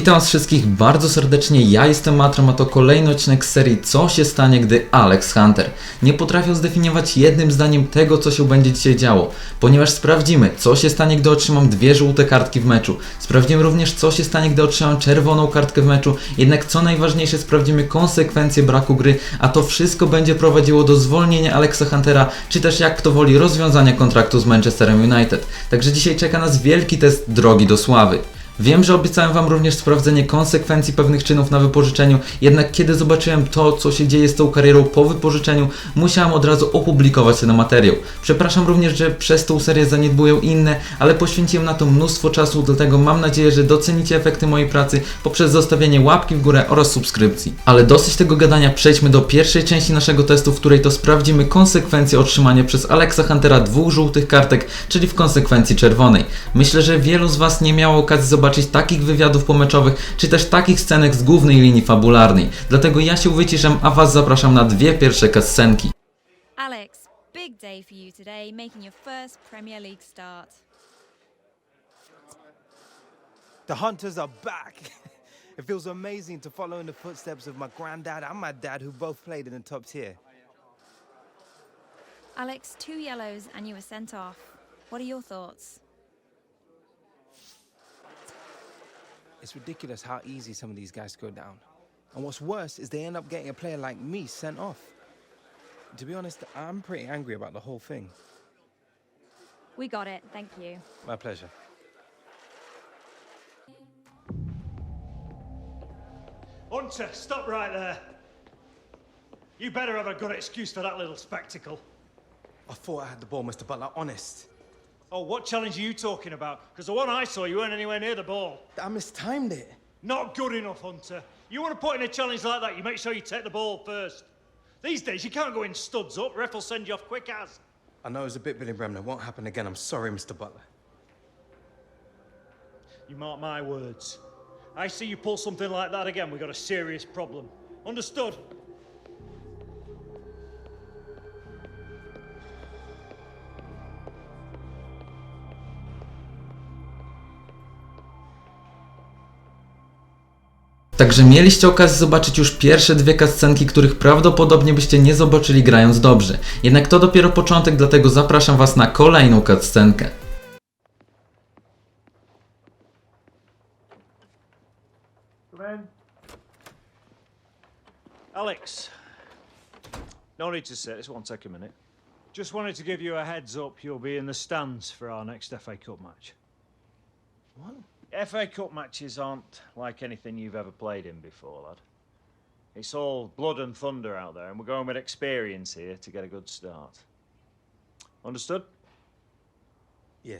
Witam was wszystkich bardzo serdecznie, ja jestem Matrom, a to kolejny odcinek serii Co się stanie, gdy Alex Hunter nie potrafił zdefiniować jednym zdaniem tego, co się będzie dzisiaj działo, ponieważ sprawdzimy, co się stanie, gdy otrzymam dwie żółte kartki w meczu. Sprawdzimy również, co się stanie, gdy otrzymam czerwoną kartkę w meczu, jednak co najważniejsze, sprawdzimy konsekwencje braku gry, a to wszystko będzie prowadziło do zwolnienia Alexa Huntera, czy też jak kto woli rozwiązania kontraktu z Manchesterem United. Także dzisiaj czeka nas wielki test drogi do sławy. Wiem, że obiecałem Wam również sprawdzenie konsekwencji pewnych czynów na wypożyczeniu, jednak kiedy zobaczyłem to, co się dzieje z tą karierą po wypożyczeniu, musiałem od razu opublikować ten materiał. Przepraszam również, że przez tą serię zaniedbuję inne, ale poświęciłem na to mnóstwo czasu, dlatego mam nadzieję, że docenicie efekty mojej pracy poprzez zostawienie łapki w górę oraz subskrypcji. Ale dosyć tego gadania, przejdźmy do pierwszej części naszego testu, w której to sprawdzimy konsekwencje otrzymania przez Alexa Huntera dwóch żółtych kartek, czyli w konsekwencji czerwonej. Myślę, że wielu z Was nie miało okazji zobaczyć takich wywiadów pomeczowych, czy też takich scenek z głównej linii fabularnej. Dlatego ja się wyciszam, a Was zapraszam na dwie pierwsze cutscenki. Alex, big day for you today, making your first Premier League start. The Hunters are back. it feels amazing to follow in the footsteps of my granddad and my dad, who both played in the top tier. Alex, two yellows and you were sent off. What are your thoughts? It's ridiculous how easy some of these guys go down. And what's worse is they end up getting a player like me sent off. To be honest, I'm pretty angry about the whole thing. We got it, thank you. My pleasure. Hunter, stop right there. You better have a good excuse for that little spectacle. I thought I had the ball, Mr. Butler, honest. Oh, what challenge are you talking about? Because the one I saw, you weren't anywhere near the ball. I mistimed it. Not good enough, Hunter. You want to put in a challenge like that, you make sure you take the ball first. These days, you can't go in studs up. Ref will send you off quick as. I know it was a bit Billy Bremner. Won't happen again. I'm sorry, Mr. Butler. You mark my words. I see you pull something like that again, we've got a serious problem. Understood? Także mieliście okazję zobaczyć już pierwsze dwie cutscenki, których prawdopodobnie byście nie zobaczyli grając dobrze. Jednak to dopiero początek, dlatego zapraszam Was na kolejną cutscenkę. Alex. No need to sit, this won't take a minute. Just wanted to give you a heads up, you'll be in the stands for our next FA Cup match. What? FA Cup matches aren't like anything you've ever played in before, lad. It's all blood and thunder out there, and we're going with experience here to get a good start. Understood? Yeah.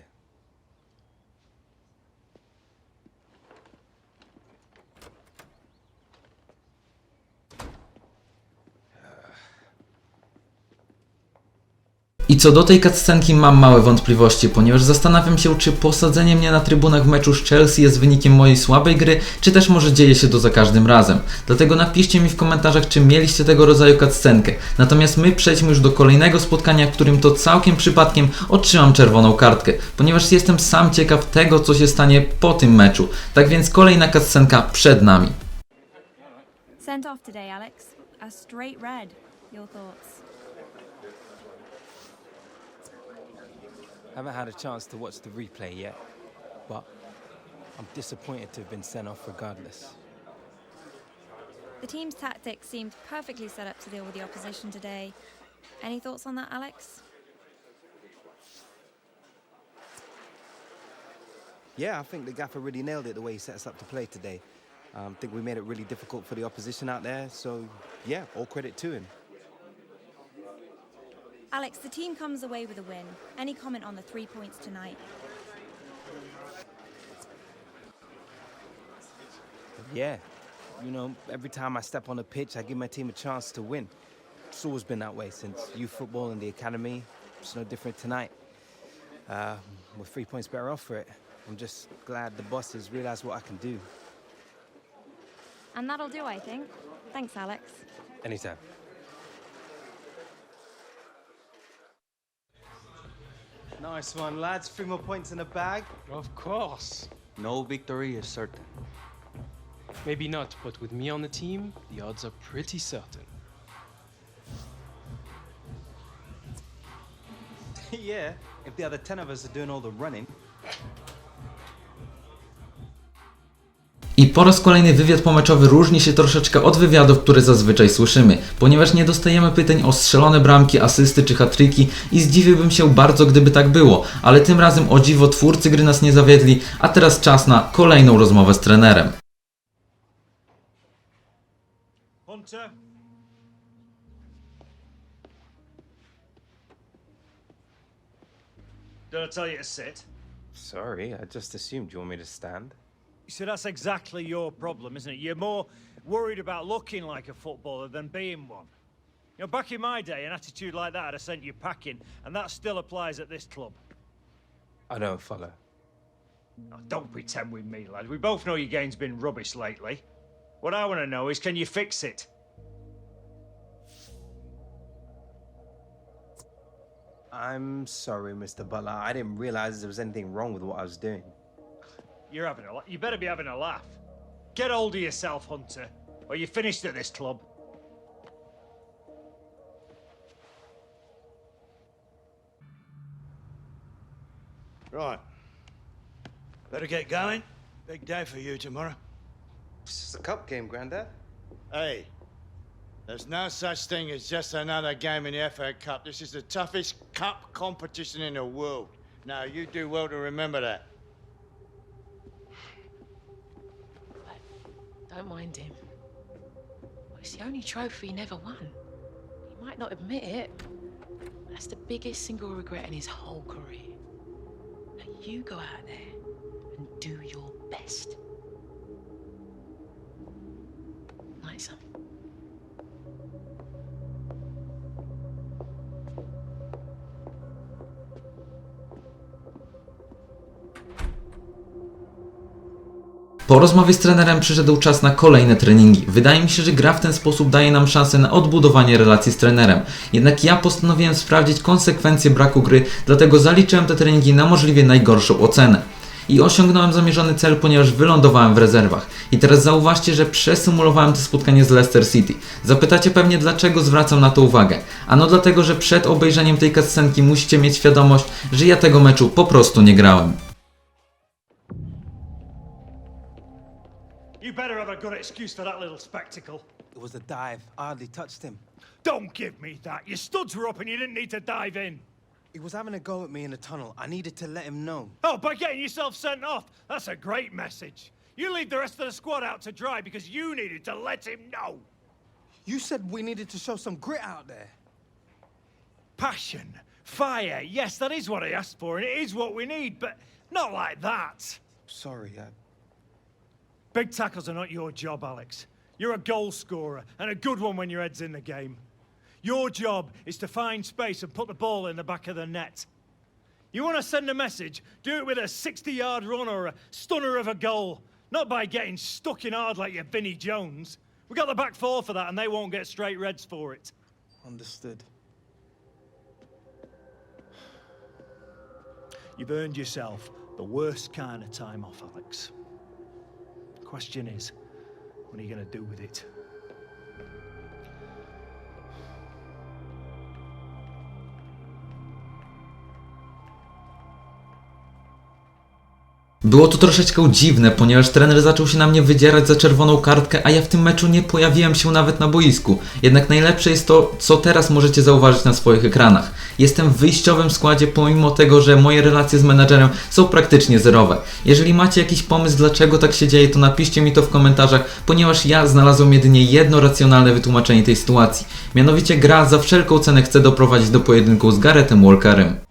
Co do tej cutscenki mam małe wątpliwości, ponieważ zastanawiam się, czy posadzenie mnie na trybunach w meczu z Chelsea jest wynikiem mojej słabej gry, czy też może dzieje się to za każdym razem. Dlatego napiszcie mi w komentarzach, czy mieliście tego rodzaju cutscenkę. Natomiast my przejdźmy już do kolejnego spotkania, w którym to całkiem przypadkiem otrzymam czerwoną kartkę, ponieważ jestem sam ciekaw tego, co się stanie po tym meczu. Tak więc kolejna cutscenka przed nami. Sent off today, Alex. A straight red. Your thoughts? Haven't had a chance to watch the replay yet, but I'm disappointed to have been sent off regardless. The team's tactics seemed perfectly set up to deal with the opposition today. Any thoughts on that, Alex? Yeah, I think the gaffer really nailed it the way he set us up to play today. Um, I think we made it really difficult for the opposition out there, so yeah, all credit to him. Alex, the team comes away with a win. Any comment on the three points tonight? Yeah, you know, every time I step on the pitch, I give my team a chance to win. It's always been that way since youth football and the academy. It's no different tonight. Uh, we're three points better off for it. I'm just glad the bosses realize what I can do. And that'll do, I think. Thanks, Alex. Anytime. Nice one, lads. Three more points in the bag. Of course. No victory is certain. Maybe not, but with me on the team, the odds are pretty certain. yeah, if the other 10 of us are doing all the running. Po raz kolejny wywiad pomeczowy różni się troszeczkę od wywiadów, które zazwyczaj słyszymy, ponieważ nie dostajemy pytań o strzelone bramki, asysty czy hatryki i zdziwiłbym się bardzo, gdyby tak było, ale tym razem o dziwo twórcy gry nas nie zawiedli, a teraz czas na kolejną rozmowę z trenerem. Did I tell you to sit? Sorry, I just assumed you want me to stand. You see, that's exactly your problem, isn't it? You're more worried about looking like a footballer than being one. You know, back in my day, an attitude like that would have sent you packing, and that still applies at this club. I don't follow. Oh, don't pretend with me, lad. We both know your game's been rubbish lately. What I want to know is, can you fix it? I'm sorry, Mr. Butler. I didn't realize there was anything wrong with what I was doing. You're having a You better be having a laugh. Get hold of yourself, Hunter, or you're finished at this club. Right. Better get going. Big day for you tomorrow. It's just a cup game, Grandad. Hey, there's no such thing as just another game in the FA Cup. This is the toughest cup competition in the world. Now, you do well to remember that. Don't mind him. It's the only trophy he never won. He might not admit it. but That's the biggest single regret in his whole career. Now you go out there and do your best. Night, son. Po rozmowie z trenerem przyszedł czas na kolejne treningi. Wydaje mi się, że gra w ten sposób daje nam szansę na odbudowanie relacji z trenerem. Jednak ja postanowiłem sprawdzić konsekwencje braku gry, dlatego zaliczyłem te treningi na możliwie najgorszą ocenę. I osiągnąłem zamierzony cel, ponieważ wylądowałem w rezerwach. I teraz zauważcie, że przesymulowałem to spotkanie z Leicester City. Zapytacie pewnie dlaczego zwracam na to uwagę. Ano dlatego, że przed obejrzeniem tej cutscenki musicie mieć świadomość, że ja tego meczu po prostu nie grałem. You better have a good excuse for that little spectacle. It was a dive. I hardly touched him. Don't give me that. Your studs were up and you didn't need to dive in. He was having a go at me in the tunnel. I needed to let him know. Oh, by getting yourself sent off. That's a great message. You leave the rest of the squad out to dry because you needed to let him know. You said we needed to show some grit out there. Passion, fire. Yes, that is what I asked for, and it is what we need, but not like that. Sorry, I... Big tackles are not your job, Alex. You're a goal scorer, and a good one when your head's in the game. Your job is to find space and put the ball in the back of the net. You want to send a message, do it with a 60 yard run or a stunner of a goal, not by getting stuck in hard like you're Vinnie Jones. We got the back four for that, and they won't get straight reds for it. Understood. You've earned yourself the worst kind of time off, Alex. Question is, what are you going to do with it? Było to troszeczkę dziwne, ponieważ trener zaczął się na mnie wydzierać za czerwoną kartkę, a ja w tym meczu nie pojawiłem się nawet na boisku. Jednak najlepsze jest to, co teraz możecie zauważyć na swoich ekranach. Jestem w wyjściowym składzie, pomimo tego, że moje relacje z menadżerem są praktycznie zerowe. Jeżeli macie jakiś pomysł, dlaczego tak się dzieje, to napiszcie mi to w komentarzach, ponieważ ja znalazłem jedynie jedno racjonalne wytłumaczenie tej sytuacji. Mianowicie gra za wszelką cenę chce doprowadzić do pojedynku z Garethem Walkerem.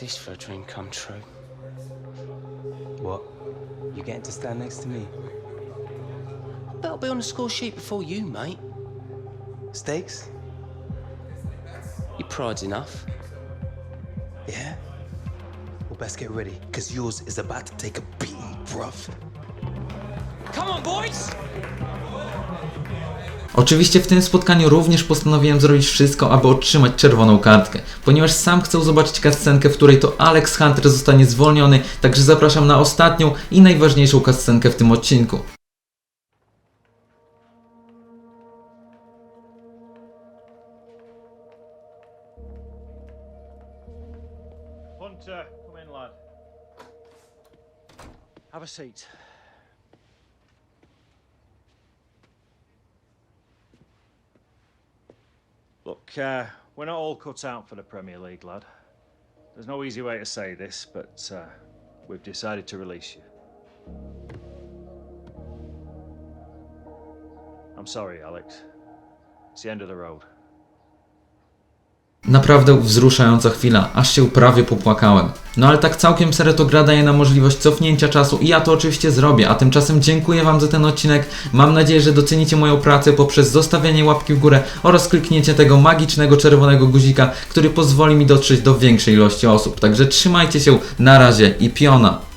This for a dream come true? What? You getting to stand next to me? Bet I'll be on the score sheet before you, mate. Stakes? Your pride's enough. Yeah? Well, best get ready, because yours is about to take a beating, bruv. Come on, boys! Oczywiście w tym spotkaniu również postanowiłem zrobić wszystko, aby otrzymać czerwoną kartkę, ponieważ sam chcę zobaczyć cutscenkę, w której to Alex Hunter zostanie zwolniony, także zapraszam na ostatnią i najważniejszą cutscenkę w tym odcinku. Hunter, come in, lad. Have a seat. Uh, we're not all cut out for the Premier League, lad. There's no easy way to say this, but uh, we've decided to release you. I'm sorry, Alex. It's the end of the road. Naprawdę wzruszająca chwila, aż się prawie popłakałem. No ale tak całkiem serio to gra daje nam możliwość cofnięcia czasu i ja to oczywiście zrobię, a tymczasem dziękuję Wam za ten odcinek. Mam nadzieję, że docenicie moją pracę poprzez zostawienie łapki w górę oraz kliknięcie tego magicznego czerwonego guzika, który pozwoli mi dotrzeć do większej ilości osób. Także trzymajcie się, na razie i piona!